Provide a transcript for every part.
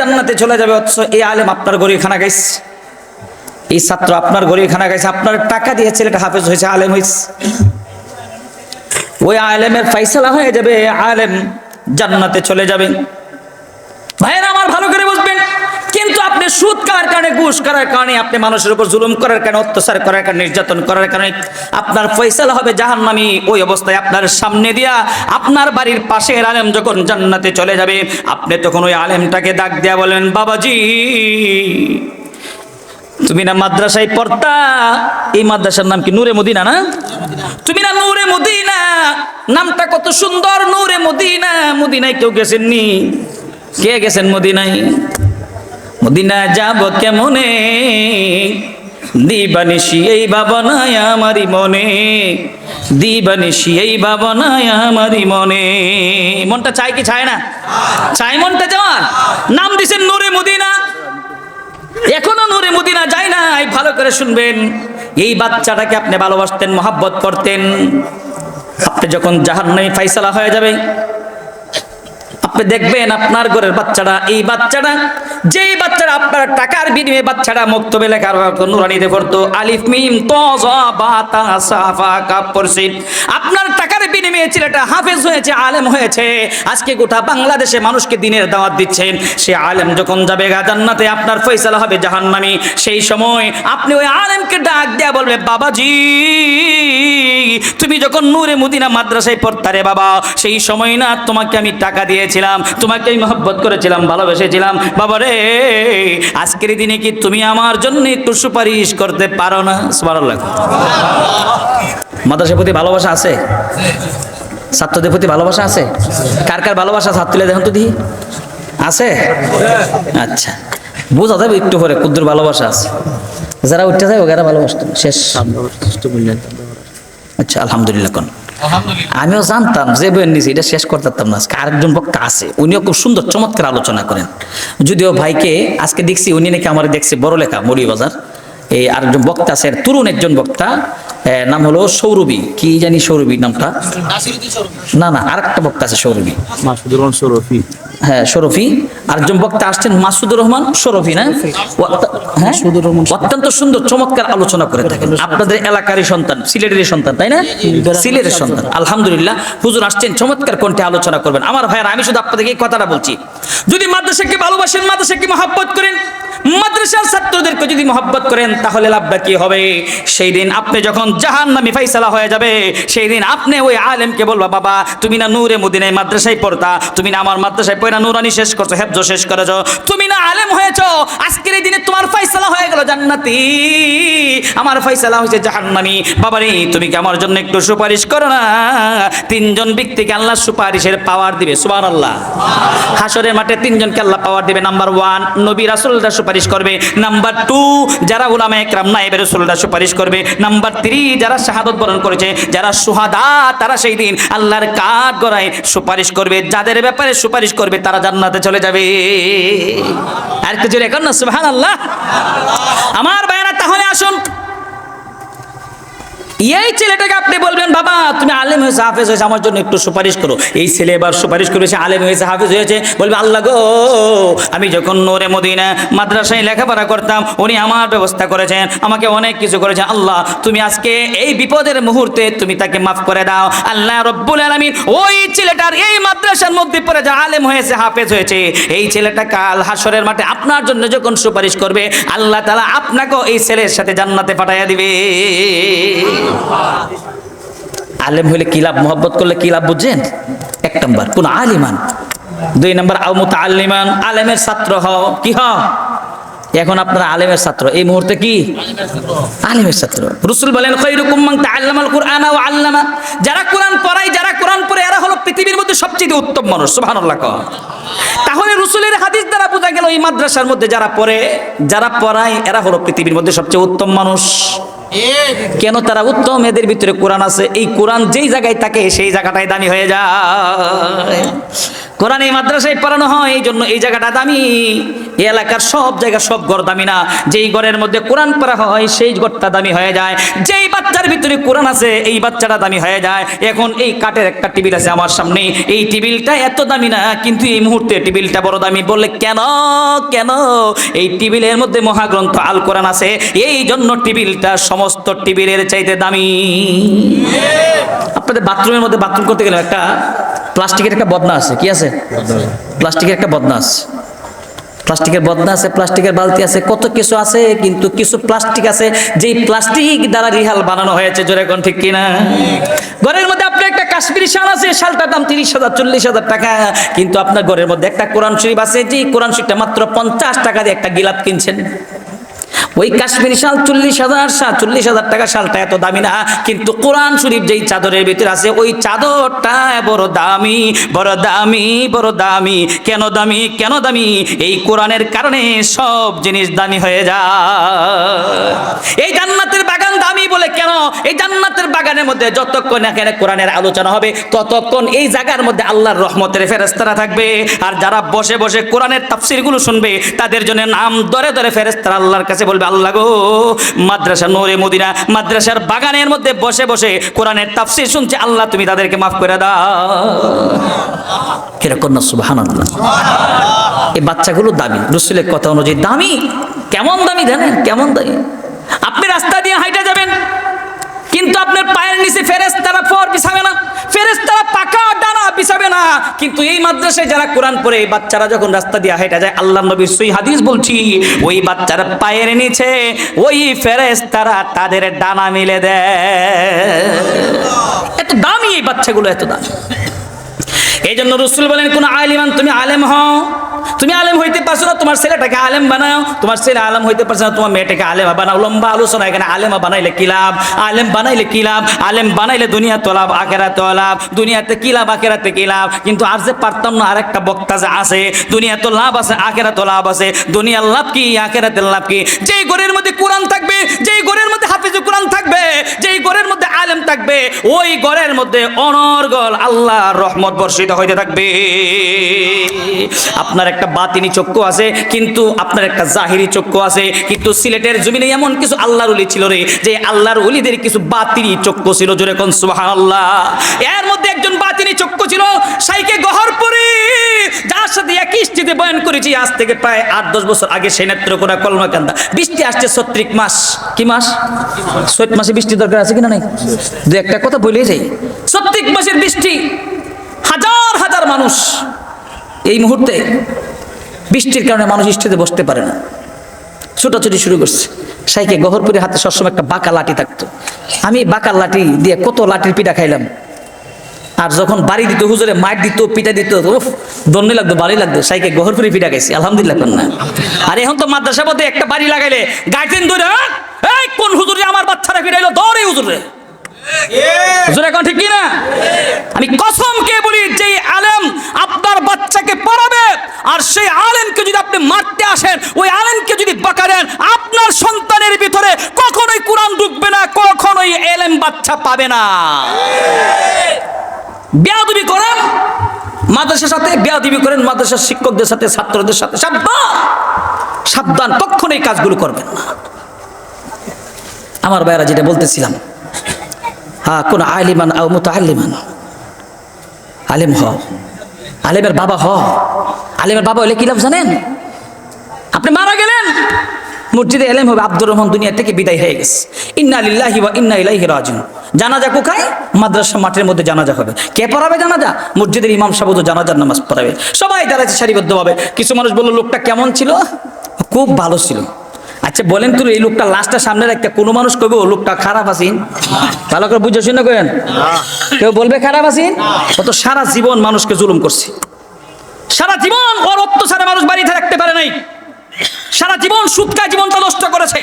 জান্নাতে চলে যাবে, অথচ এই আলেম আপনার খানা গাইছে। এই ছাত্র আপনার গরিব খানা গাইছে, আপনার টাকা দিয়ে ছেলেটা হাফেজ হয়েছে, আলেম হয়েছে। ওই আলেমের ফাইসলা হয়ে যাবে আলেম জান্নাতে চলে যাবে। ভাইয়েরা, আমার ভালো করে কিন্তু আপনি সুদ করার কারণে, ঘুষ করার কারণে, আপনি মানুষের উপর জুলুম করার কারণে, অত্যাচার করার কারণে, নির্যাতন করার কারণে, আপনার ফয়সালা হবে জাহান্নামী ওই অবস্থায় আপনার সামনে দিয়া, আপনার বাড়ির পাশের আলেম যখন জান্নাতে চলে যাবে, আপনি তখন ওই আলেমটাকে ডাক দিয়া বলেন, বাবাজি, তুমি না মাদ্রাসায় পড়তা? এই মাদ্রাসার নাম কি নূরে মদিনা না? তুমি না নূরে মদিনা? নামটা কত সুন্দর, নূরে মদিনা? মদিনায় কেউ গেছেননি? কে গেছেন মদিনায়? মদিনা যাব কেমনে? দিবানিশি এই ভাবনায় আমারি মনে। দিবানিশি এই ভাবনায় আমারই মনে। মনটা চায় কি চায় না? চাই মনটা যাওয়ার। নাম দিছেন নূরে মদিনা। এখনও নূরে মদিনা যায় নাই, ভালো করে শুনবেন। এই বাচ্চাটাকে আপনি ভালোবাসতেন, মহাব্বত করতেন। আপনি যখন জাহান্নামে ফাইসালা হয়ে যাবে আপনি দেখবেন আপনার ঘরের বাচ্চাটা এই বাচ্চাটা যেই বাচ্চাটা আপনার টাকার বিনিময়ে বাচ্চাটা মুক্তবে লেখার নুরানিতে পড়তো, আলিফ, মিম, ত তা কাপ পড়ছে। আপনার বিনিময়ে ছেলেটা হাফেজ হয়েছে, আলেম হয়েছে। আজকে গোটা বাংলাদেশে মানুষকে দিনের দাওয়াত দিচ্ছেন। সে আলেম যখন যাবে জান্নাতে আপনার ফয়সালা হবে জাহান্নামী। সেই সময় আপনি ওই আলেমকে ডাক দেয়া বলবে, বাবাজি, তুমি যখন নূরে মদিনা মাদ্রাসায় পড়তারে বাবা, সেই সময় না তোমাকে আমি টাকা দিয়েছিলাম, তোমাকে আমি মহব্বত করেছিলাম, ভালোবেসেছিলাম। বাবা রে, আজকের দিনে কি তুমি আমার জন্য একটু সুপারিশ করতে পারো না? সুবহানাল্লাহ। মাদ্রাসার প্রতি ভালোবাসা আছে? ছাত্রদের প্রতি ভালোবাসা আছে? কার কার ভালোবাসা ছাত্রীরা দেখুন তো দিহি আছে? আচ্ছা। বোঝা যাবে একটু পরে কুদ্দুর ভালোবাসা আছে। যারা উঠতে যায় ওরা ভালোবাসতো শেষ। আচ্ছা আলহামদুলিল্লাহ কোন। আমিও জানতাম যে বইয়ের নিচে এটা শেষ করতে পারতাম না। আজকে আরেকজন বক্তা আছে উনিও খুব সুন্দর চমৎকার আলোচনা করেন। যদিও ভাইকে আজকে দেখছি উনি নাকি আমার দেখছি বড় লেখা মৌলভীবাজার এই আরেকজন বক্তা আছে তরুণ একজন বক্তা নাম হলো সৌরভী। কি জানি সৌরভী নামটা? না না আরেকটা বক্তা আছে সৌরভী। মাসুদুর রহমান শরফি হ্যাঁ শরফি। আরেকজন বক্তা আসছেন মাসুদুর রহমান শরফি না? হ্যাঁ? অত্যন্ত সুন্দর চমৎকার আলোচনা করে থাকেন। আপনাদের এলাকারই সন্তান সিলেটেরই সন্তান তাই না? সিলেটের সন্তান। আলহামদুলিল্লাহ। হুজুর আসছেন চমৎকার কণ্ঠে আলোচনা করবেন। আমার ভাইয়ের আমি শুধু আপনাদেরকে এই কথাটা বলছি। যদি মাদ্রাসাকে ভালোবাসেন মাদ্রাসাকে মহাব্বত করেন মাদ্রাসার ছাত্রদেরকে যদি মহব্বত করেন তাহলে লাভটা কি হবে? সেই দিন আপনি যখন জাহান নামি ফাইসালা হয়ে যাবে সেই দিন আপনি ওই আলেমকে বলবা বাবা তুমি না নূরে মদিনায় মাদ্রাসায় পড়তা তুমি না আমার মাদ্রাসায় পড়া নুরানি শেষ করছ, হেফজ শেষ করেছ। তুমি না আলেম হয়েছো, আজকের এই দিনে তোমার ফাইসালা হয়ে গেল জান্নাতি। আমার ফাইসালা হয়েছে জাহান্নামি। বাবারে, তুমি কি আমার জন্য একটু সুপারিশ করো না? তিনজন ব্যক্তিকে আল্লাহ সুপারিশের পাওয়ার দিবে সুবান আল্লাহ হাসরের মাঠে তিনজনকে আল্লাহ পাওয়ার দিবে নাম্বার ওয়ান নবী রাসুলরা সুপারিশ করবে। নাম্বার টু যারা উলামা একরাম নাইবের রাসুলরা সুপারিশ করবে। নাম্বার থ্রি যারা শাহাদত বরণ করেছে, যারা সুহাদা, তারা সেই দিন আল্লাহর কাঠ গড়ায় সুপারিশ করবে। যাদের ব্যাপারে সুপারিশ করবে তারা জান্নাতে চলে যাবে। আর কিছু রেকর্ড না সুহান আল্লাহ আমার এই ছেলেটাকে আপনি বলবেন, বাবা, তুমি আলেম হয়েছে, হাফেজ হয়েছে, আমার জন্য একটু সুপারিশ করো। এই ছেলে এবার সুপারিশ করেছে আলেম হয়েছে, হাফেজ হয়েছে। বলবে, আল্লাহ গো, আমি যখন নোরে মদিনা মাদ্রাসায় লেখাপড়া করতাম, উনি আমার ব্যবস্থা করেছেন, আমাকে অনেক কিছু করেছেন। আল্লাহ, তুমি আজকে এই বিপদের মুহূর্তে তুমি তাকে মাফ করে দাও। আল্লাহ রব্বুল আলামিন ওই ছেলেটার এই মাদ্রাসার মধ্যে পড়ে যা আলেম হয়েছে, হাফেজ হয়েছে। এই ছেলেটা কাল হাসরের মাঠে আপনার জন্য যখন সুপারিশ করবে, আল্লাহ তাআলা আপনাকেও এই ছেলের সাথে জান্নাতে পাঠাইয়া দিবে। আলেম হইলে কি লাভ? মোহব্বত করলে কি লাভ বুঝছেন? এক নম্বর। কোন আলিমান। দুই নম্বর, আও মুতাআল্লিমান। আলেমের ছাত্র হও। কি হও? এখন আপনারা আলেমের ছাত্র। এই মুহূর্তে কি? আলেমের ছাত্র। রসুল বলেন কুরআনা আল্লামা। যারা কোরআন পড়ায়, যারা কোরআন পড়ে, এরা হলো পৃথিবীর মধ্যে সবচেয়ে উত্তম মানুষ। সুবহানাল্লাহ। তাহলে রসুলের হাদিস দ্বারা বোঝা গেল, এই মাদ্রাসার মধ্যে যারা পড়ে, যারা পড়ায়, এরা হলো পৃথিবীর মধ্যে সবচেয়ে উত্তম মানুষ। কেন তারা উত্তম? এদের ভিতরে কোরআন আছে। এই কোরআন যেই জায়গায় থাকে, সেই জায়গাটাই দামি হয়ে যায়। কোরআন এই মাদ্রাসায় পড়ানো হয়, এই জন্য এই জায়গাটা দামি। এই এলাকার সব জায়গা সব ঘর দামি না। যেই ঘরের মধ্যে কোরআন পড়া হয়, সেই ঘরটা দামি হয়ে যায়। যেই বাচ্চার ভিতরে কোরআন আছে, এই বাচ্চাটা দামি হয়ে যায়। এখন এই কাঠের একটা টেবিল আছে আমার সামনে। এই টেবিলটা এত দামি না, কিন্তু এই মুহূর্তে টেবিলটা বড় দামি। বললে, কেন? কেন? এই টেবিলের মধ্যে মহাগ্রন্থ আল কোরআন আছে। এই জন্য টেবিলটা সমস্ত টেবিলের চাইতে দামি। আপনাদের বাথরুমের মধ্যে বাথরুম করতে গেলে একটা প্লাস্টিকের একটা বদনা আছে, কি আছে? প্লাস্টিকের একটা বদনা আছে। প্লাস্টিকের বদনা আছে, প্লাস্টিকের বালতি আছে, কত কিছু আছে, কিন্তু কিছু প্লাস্টিক আছে, যেই প্লাস্টিক দ্বারা রিহাল বানানো হয়েছে, জোরে কোন ঠিক কিনা? ঘরের মধ্যে আপনার একটা কাশ্মীরি শাল আছে শালটার দাম তিরিশ হাজার, চল্লিশ হাজার টাকা। কিন্তু আপনার ঘরের মধ্যে একটা কোরআন শরীফ আছে যে কোরআন শরীফটা মাত্র পঞ্চাশ টাকা দিয়ে একটা গিলাপ কিনছেন। ওই কাশ্মীর শাল চল্লিশ হাজার শাল, চল্লিশ হাজার টাকা শালটা এত দামি না। কিন্তু কোরআন শরীফ যেই চাদরের ভিতরে আছে, ওই চাদরটা বড় দামি বড় দামি বড় দামি। কেন দামি? কেন দামি? এই কোরআনের কারণে সব জিনিস দামি হয়ে যায়। এই জান্নাতের বাগান দামি বলে কেন? এই জান্নাতের বাগানের মধ্যে যতক্ষণ এখানে কোরআনের আলোচনা হবে, ততক্ষণ এই জায়গার মধ্যে আল্লাহর রহমতের ফেরেস্তারা থাকবে। আর যারা বসে বসে কোরআনের তাফসিরগুলো শুনবে, তাদের জন্য নাম ধরে ধরে ফেরেস্তারা আল্লাহর কাছে বলবে আল্লাহ গো। মাদ্রাসা নোরে মদিনা, মাদ্রাসার বাগানের মধ্যে বসে বসে কোরআনের তাফসির শুনছে, আল্লাহ তুমি তাদেরকে মাফ করে দাও। কীরকম না সুবাহান এই বাচ্চাগুলো দামি, রসুলের কথা অনুযায়ী দামি। কেমন দামি জানেন? কেমন দামি? আপনি রাস্তা দিয়ে হাইটা যাবেন আপনার পায়ের নিচে ফেরেস তারা ফর বিছাবে না ফেরেস তারা পাকা ডানা বিছাবে না। কিন্তু এই মাদ্রাসায় যারা কোরআন পড়ে, এই বাচ্চারা যখন রাস্তা দিয়ে হেঁটে যায় আল্লাহ নবীর সই হাদিস বলছি, ওই বাচ্চারা পায়ের নিচে, ওই ফেরেস তারা তাদের ডানা মিলে দেয়। এত দামি এই বাচ্চাগুলো, এত দামি। এই জন্য রসুল বলেন, কোন আলিমান, তুমি আলেম হও। তুমি আলেম হইতে পারছ না, তোমার ছেলেটাকে আলেম বানাও। তোমার ছেলে আলেম হইতে পারছ না, তোমার মেয়েটাকে আলেমা বানাও। লম্বা আলোচনা, এখানে আলেমা বানাইলে কি লাভ? আলেম বানাইলে কি লাভ? আলেম বানাইলে দুনিয়া তোলাভ আখেরাতে লাভ দুনিয়াতে কি লাভ, আখেরাতে কি লাভ? কিন্তু আর যে পারতাম না, আরেকটা বক্তা যে আছে দুনিয়া তো লাভ আছে, আখেরাত লাভ আছে। দুনিয়ার লাভ কি, আখেরাতের লাভ কি? যেই ঘরের মধ্যে কোরআন থাকবে, যেই ঘরের মধ্যে হাফিজ কোরআন থাকবে, যেই মধ্যে আলেম থাকবে, ওই মধ্যে অনর্গল রহমত বর্ষিত হইতে থাকবে। আপনার একটা বাতিনি চক্ষু আছে, কিন্তু আপনার একটা জাহিরি চক্ষু আছে, কিন্তু সিলেটের জমিনে এমন কিছু আল্লাহর উলি ছিল রে, যে আল্লাহর উলিদের কিছু বাতিনি চক্ষু ছিল, জোরে কোন সুবহানাল্লাহ। এর মধ্যে একজন বাতিনি চক্ষু ছিল সাইকে গহরপুরি যার সাথে একই স্টিতে বয়ান করেছি, আজ থেকে প্রায় আট দশ বছর আগে সেই নেত্রকোনা কলমাকান্দা। বৃষ্টি আসছে ছত্রিক মাস, কি মাস? চৈত মাসে বৃষ্টি দরকার আছে কিনা নাই? দু একটা কথা বলে যাই। ছত্রিক মাসের বৃষ্টি, হাজার হাজার মানুষ এই মুহূর্তে বৃষ্টির কারণে মানুষ স্টেজে বসতে পারে না। ছোটাছুটি শুরু করছে। সাইকে গহরপুরি হাতে সবসময় একটা বাঁকা লাঠি থাকতো। আমি বাঁকা লাঠি দিয়ে কত লাঠির পিঠা খাইলাম। আর যখন বাড়ি দিত, হুজুরে মার দিত, পিঠা দিত দন্নি লাগতো বাড়ি লাগতো। সাইকে গহরপুরি পিঠা খাইছি, আলহামদুলিল্লাহ না আর এখন তো মাদ্রাসা পথে একটা বাড়ি লাগাইলে গাইতেন ধরে এই কোন হুজুরে আমার বাচ্চারা ফিরাইলো দৌড়ে হুজুরে। হুজুর এখন ঠিক কি না আমি কসমকে বলি যে আলেম আপনার বাচ্চাকে পড়াবে আর সেই আলেমকে যদি আপনি মারতে আসেন ওই আলেমকে যদি বাঁকারেন আপনার সন্তানের ভিতরে কখনোই কোরআন ঢুকবে না কখনোই এলেম বাচ্চা পাবে না। বেয়াদবি করেন মাদ্রাসার সাথে বেয়াদবি করেন মাদ্রাসার শিক্ষকদের সাথে ছাত্রদের সাথে সাবধান। সাবধান কখনোই কাজগুলো করবেন না। আমার ভাইয়েরা যেটা বলতেছিলাম হ্যাঁ কোন আলিমান আও মুতাআল্লিমান। আলেম হ। আলেমের বাবা হ। আলেমের বাবা হলে কি লাভ জানেন? আপনি মারা গেলেন। মসজিদে এলেম হবে, আব্দুর রহমান দুনিয়া থেকে বিদায় হয়ে গেছে। ইন্না লিল্লাহি ওয়া ইন্না ইলাইহি রাজিউন। জানাজা কোথায়? মাদ্রাসা মাঠের মধ্যে জানাজা হবে। কে পড়াবে জানাজা? মসজিদের ইমাম সাহেব তো জানাজার নামাজ পড়াবে। সবাই দাঁড়াচ্ছে সারিবদ্ধভাবে কিছু মানুষ বলল, লোকটা কেমন ছিল? খুব ভালো ছিল। আচ্ছা বলেন তো এই লোকটা লাস্টটা সামনে রাখতে কোনো মানুষ কবে ও লোকটা খারাপ আছেন? ভালো করে বুঝে শুনে কেন কেউ বলবে খারাপ আছেন? ও তো সারা জীবন মানুষকে জুলুম করছে। সারা জীবন ওর অত্যাচারে মানুষ বাড়িতে রাখতে পারে নাই। সারা জীবন সুদ খায় জীবনটা নষ্ট করেছে।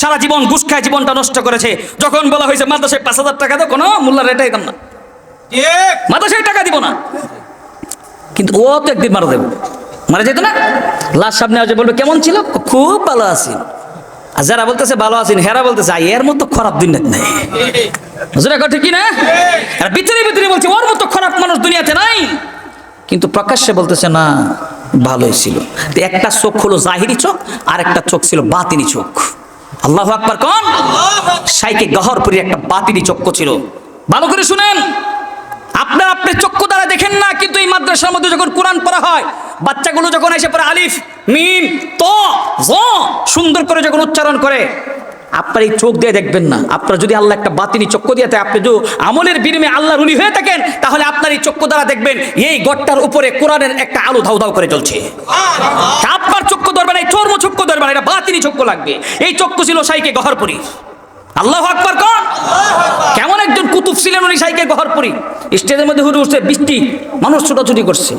সারা জীবন ঘুষ খায় জীবনটা নষ্ট করেছে। যখন বলা হয়েছে মাদ্রাসায় পাঁচ হাজার টাকা দাও কোনো মূল্যার রেটাই দাম না। মাদ্রাসায় টাকা দিব না। কিন্তু ও তো একদিন মারা দেবো মারা যেত না? লাশ সামনে আসে বলবে কেমন ছিল? খুব ভালো আছি। আর যারা বলতেছে ভালো আছেন, হেরা বলতেছে, আই, এর মতো খারাপ দুনিয়াত নাই। ঠিক না আর ভিতরে ভিতরে বলছে, ওর মতো খারাপ মানুষ দুনিয়াতে নাই। কিন্তু প্রকাশ্যে বলতেছে, না, ভালোই ছিল। একটা চোখ হলো জাহিরি চোখ, আর একটা চোখ ছিল বাতিনি চোখ। আল্লাহ আকবার কোন? সাইকে গহরপুরি একটা বাতিনি চক্ষু ছিল। ভালো করে শুনেন। আপনার আপনি চক্ষু দ্বারা দেখেন না, কিন্তু এই মাদ্রাসার মধ্যে যখন কোরআন পড়া হয়, বাচ্চাগুলো যখন এসে পড়ে আলিফ মিম ত সুন্দর করে যখন উচ্চারণ করে আপনার এই চোখ দিয়ে দেখবেন না। আপনার যদি আল্লাহ একটা বাতিনি চক্ষু দিয়ে থাকে আপনি যদি আমলের বিনিময়ে আল্লাহ রুলি হয়ে থাকেন তাহলে আপনার এই চক্ষু দ্বারা দেখবেন এই গড়টার উপরে কোরআনের একটা আলো ধাউ ধাউ করে চলছে আপনার চক্ষু ধরবে না এই চর্ম চক্ষু ধরবে না এটা বাতিনি চক্ষু লাগবে। এই চক্ষু ছিল সাইকে গহরপুরি। আল্লাহ আকবার কন? কেমন একজন কুতুব ছিলেন উনি সাইকে গহরপুরি। স্টেজের মধ্যে হুজুর উঠছে বৃষ্টি মানুষ ছোটাছুটি করছে।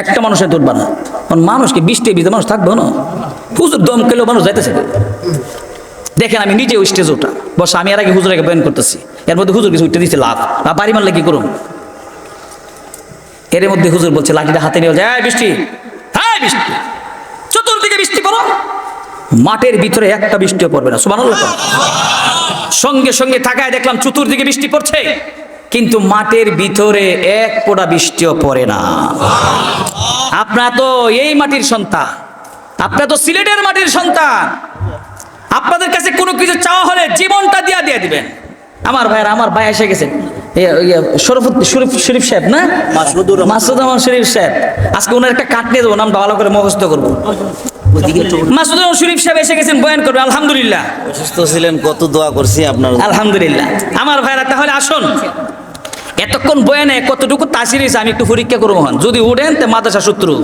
একটা মানুষের দুধ না কারণ মানুষকে বৃষ্টি ভিজে মানুষ থাকবে না হুজুর দম খেলেও মানুষ যাইতেছে দেখেন আমি নিজে ওই স্টেজ ওঠা বস আমি আর আগে হুজুরকে বয়ান করতেছি। এর মধ্যে হুজুর কিছু উঠতে দিচ্ছে লাভ বা বাড়ি মারলে কি করুন এর মধ্যে হুজুর বলছে, লাঠিটা হাতে নিয়ে যায় বৃষ্টি হ্যাঁ বৃষ্টি, চতুর্দিকে বৃষ্টি পড়ো। মাঠের ভিতরে একটা বৃষ্টিও পড়বে না সুবান সঙ্গে সঙ্গে থাকায় দেখলাম চতুর্দিকে বৃষ্টি পড়ছে। কিন্তু মাঠের ভিতরে এক পোড়া বৃষ্টিও পড়ে না। আপনারা তো এই মাটির সন্তান আপনারা তো সিলেটের মাটির সন্তান। আপনাদের কাছে কোনো কিছু চাওয়া হলে জীবনটা দিয়া দিয়ে দিবেন। আমার ভাইয়ের আমার ভাই এসে গেছেন শরীফ সাহেব না? মাসুদ শরীফ সাহেব। আজকে ওনার একটা কাট নিয়ে দেবো নামটা ভালো করে মুখস্থ করব। মাসুদ রহমান শরীফ সাহেব এসে গেছেন বয়ান করবে আলহামদুলিল্লাহ। অসুস্থ ছিলেন কত দোয়া করছি আপনার আলহামদুলিল্লাহ। আমার ভাইরা তাহলে আসুন। এতক্ষণ বয়ানে কতটুকু তাসির আমি একটু পরীক্ষা করব হন যদি উঠেন তো মাদ্রাসা শত্রু।